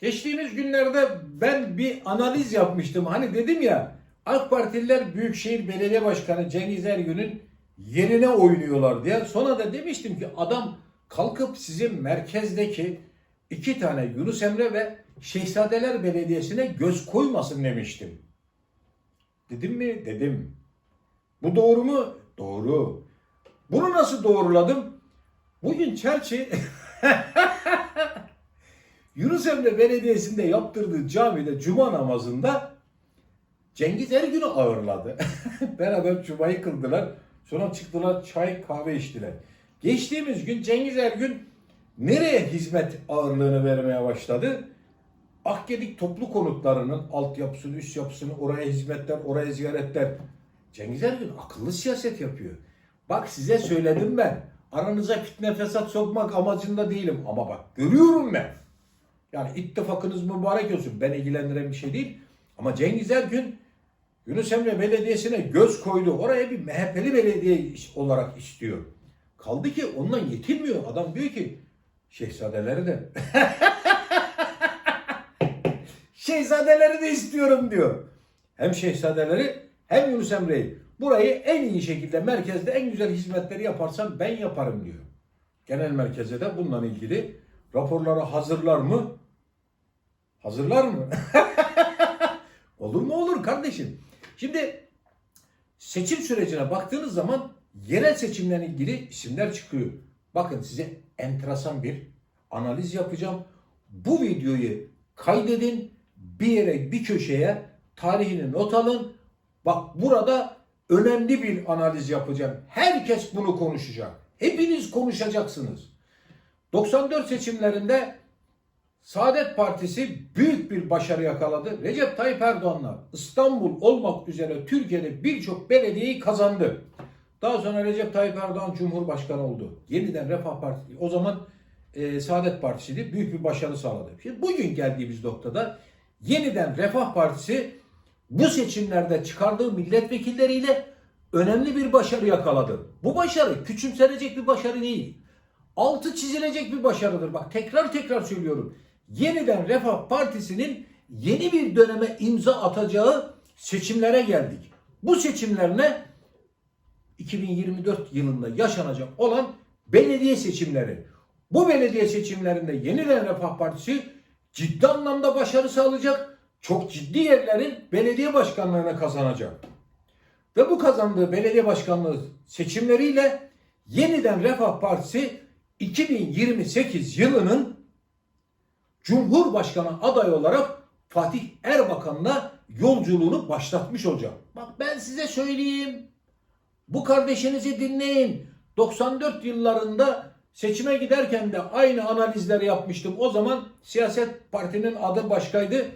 Geçtiğimiz günlerde ben bir analiz yapmıştım. Hani dedim ya AK Partililer Büyükşehir Belediye Başkanı Cengiz Ergün'ün yerine oynuyorlar diye. Sonra da demiştim ki adam kalkıp sizin merkezdeki iki tane Yunus Emre ve Şehzadeler Belediyesi'ne göz koymasın demiştim. Dedim mi? Dedim. Bu doğru mu? Doğru. Bunu nasıl doğruladım? Bugün Çerçi Yunus Emre Belediyesi'nde yaptırdığı camide cuma namazında Cengiz Ergün'ü ağırladı. Beraber cumayı kıldılar. Sonra çıktılar çay kahve içtiler. Geçtiğimiz gün Cengiz Ergün nereye hizmet ağırlığını vermeye başladı? Akgedik toplu konutlarının altyapısını, üst yapısını, oraya hizmetler, oraya ziyaretler. Cengiz Ergün akıllı siyaset yapıyor. Bak size söyledim ben. Aranıza fitne fesat sokmak amacında değilim. Ama bak görüyorum ben. Yani ittifakınız mübarek olsun. Ben ilgilendiren bir şey değil. Ama Cengiz Ergün Yunus Emre Belediyesi'ne göz koydu. Oraya bir MHP'li belediye olarak istiyor. Kaldı ki ondan yetinmiyor. Adam diyor ki şehzadeleri de şehzadeleri de istiyorum diyor. Hem şehzadeleri hem Yunus Emre'yi. Burayı en iyi şekilde merkezde en güzel hizmetleri yaparsam ben yaparım diyor. Genel merkeze de bununla ilgili raporları hazırlar mı? Hazırlar mı? olur mu olur kardeşim. Şimdi seçim sürecine baktığınız zaman yerel seçimlerle ilgili isimler çıkıyor. Bakın size enteresan bir analiz yapacağım. Bu videoyu kaydedin, bir yere, bir köşeye tarihini not alın. Bak burada önemli bir analiz yapacağım. Herkes bunu konuşacak. Hepiniz konuşacaksınız. 94 seçimlerinde Saadet Partisi büyük bir başarı yakaladı. Recep Tayyip Erdoğan'la İstanbul olmak üzere Türkiye'de birçok belediyeyi kazandı. Daha sonra Recep Tayyip Erdoğan Cumhurbaşkanı oldu. Yeniden Refah Partisi, o zaman e, Saadet Partisi'ydi. Büyük bir başarı sağladı. Şimdi bugün geldiğimiz noktada yeniden Refah Partisi bu seçimlerde çıkardığı milletvekilleriyle önemli bir başarı yakaladı. Bu başarı küçümsenecek bir başarı değil. Altı çizilecek bir başarıdır. Bak tekrar tekrar söylüyorum. Yeniden Refah Partisi'nin yeni bir döneme imza atacağı seçimlere geldik. Bu seçimler ne? 2024 yılında yaşanacak olan belediye seçimleri. Bu belediye seçimlerinde yeniden Refah Partisi ciddi anlamda başarı sağlayacak. Çok ciddi yerlerin belediye başkanlığına kazanacak. Ve bu kazandığı belediye başkanlığı seçimleriyle yeniden Refah Partisi 2028 yılının Cumhurbaşkanı adayı olarak Fatih Erbakan'la yolculuğunu başlatmış olacak. Bak ben size söyleyeyim. Bu kardeşinizi dinleyin. 94 yıllarında seçime giderken de aynı analizleri yapmıştım. O zaman siyaset partinin adı başkaydı.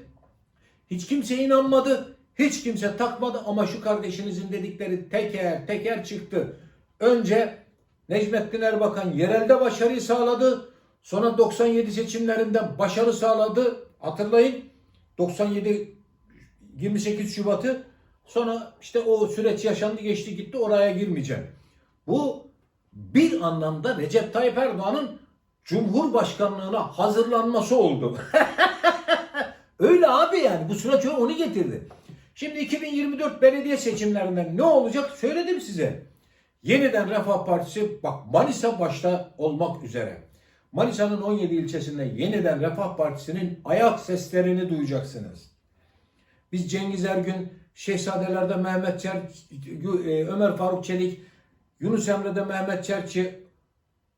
Hiç kimse inanmadı. Hiç kimse takmadı ama şu kardeşinizin dedikleri teker teker çıktı. Önce Necmettin Erbakan yerelde başarıyı sağladı. Sonra 97 seçimlerinde başarı sağladı. Hatırlayın 97 28 Şubat'ı sonra işte o süreç yaşandı geçti gitti oraya girmeyeceğim. Bu bir anlamda Recep Tayyip Erdoğan'ın Cumhurbaşkanlığına hazırlanması oldu. Öyle abi yani bu süreç onu getirdi. Şimdi 2024 belediye seçimlerinden ne olacak söyledim size. Yeniden Refah Partisi bak Manisa başta olmak üzere. Manisa'nın 17 ilçesinde yeniden Refah Partisi'nin ayak seslerini duyacaksınız. Biz Cengiz Ergün, Şehzadeler'de Mehmet Çer, e, Ömer Faruk Çelik, Yunus Emre'de Mehmet Çerçi,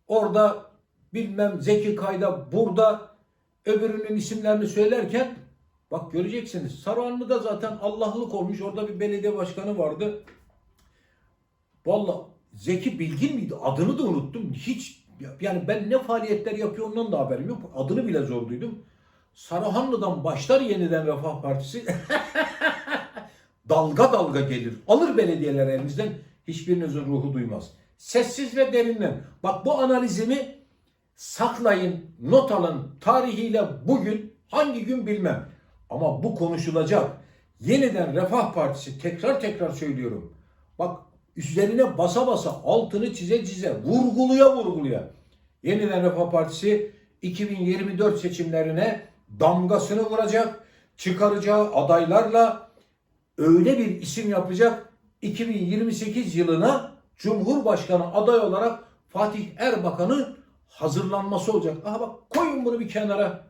orada bilmem Zeki Kayda, burada öbürünün isimlerini söylerken bak göreceksiniz. Saruhanlı'da zaten Allah'lık olmuş. Orada bir belediye başkanı vardı. Valla Zeki Bilgin miydi? Adını da unuttum. Hiç yani ben ne faaliyetler yapıyor ondan da haberim yok. Adını bile zor duydum. Saruhanlı'dan başlar yeniden Refah Partisi. dalga dalga gelir. Alır belediyeler elimizden. Hiçbirinizin ruhu duymaz. Sessiz ve derinden. Bak bu analizimi saklayın, not alın. Tarihiyle bugün hangi gün bilmem. Ama bu konuşulacak. Yeniden Refah Partisi tekrar tekrar söylüyorum. Bak üzerine basa basa altını çize çize vurguluya vurguluya. Yeniden Refah Partisi 2024 seçimlerine damgasını vuracak, çıkaracağı adaylarla öyle bir isim yapacak 2028 yılına Cumhurbaşkanı aday olarak Fatih Erbakan'ı hazırlanması olacak. Aha bak koyun bunu bir kenara.